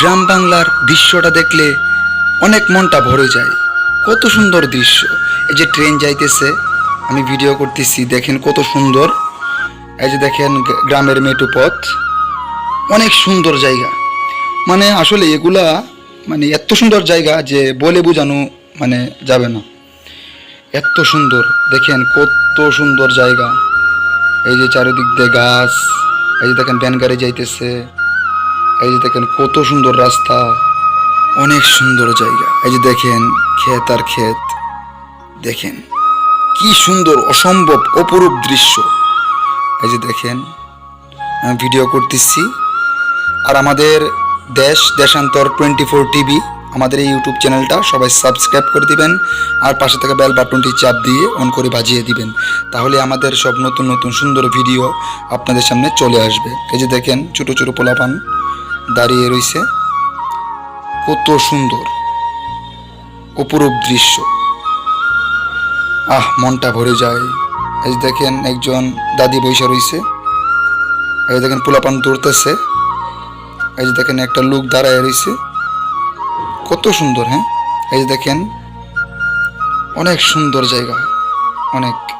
গ্রাম বাংলার দৃশ্যটা দেখলে অনেক মনটা ভরে যায়। কত সুন্দর দৃশ্য। এই যে ট্রেন যাইতেছে, আমি ভিডিও করতেছি, দেখেন কত সুন্দর। এই যে দেখেন গ্রামের মেটু পথ। অনেক সুন্দর জায়গা। মানে আসলে এগুলা মানে এত সুন্দর জায়গা যে বলে বোঝানো মানে যাবে না। এত সুন্দর। দেখেন কত সুন্দর জায়গা। এই যে চারিদিক দিয়ে গাছ, এই যে দেখেন গাড়ি যাইতেছে। এই যে দেখেন কত সুন্দর রাস্তা, অনেক সুন্দর জায়গা। এই যে দেখেন ক্ষেত আর ক্ষেত, দেখেন কি সুন্দর, অসম্ভব, অপরূপ দৃশ্য। এই যে দেখেন, আমি ভিডিও করতেছি। আর আমাদের দেশ, দেশান্তর টোয়েন্টি ফোর টিভি আমাদের এই ইউটিউব চ্যানেলটা সবাই সাবস্ক্রাইব করে দিবেন আর পাশে থাকা বেল বাটনটি চাপ দিয়ে অন করে বাজিয়ে দিবেন। তাহলে আমাদের সব নতুন নতুন সুন্দর ভিডিও আপনাদের সামনে চলে আসবে। এই যে দেখেন ছোটো ছোটো পোলাপান দাঁড়িয়ে রইছে। কত সুন্দর, অপরূপ দৃশ্য। আহ, মনটা ভরে যায়। এই দেখেন একজন দাদি বৈশা রইছে। এই দেখেন পোলাপান দৌড়তেছে। এই যে দেখেন একটা লোক দাঁড়ায় রইছে। কত সুন্দর হ্যাঁ? এই যে দেখেন, অনেক সুন্দর জায়গা, অনেক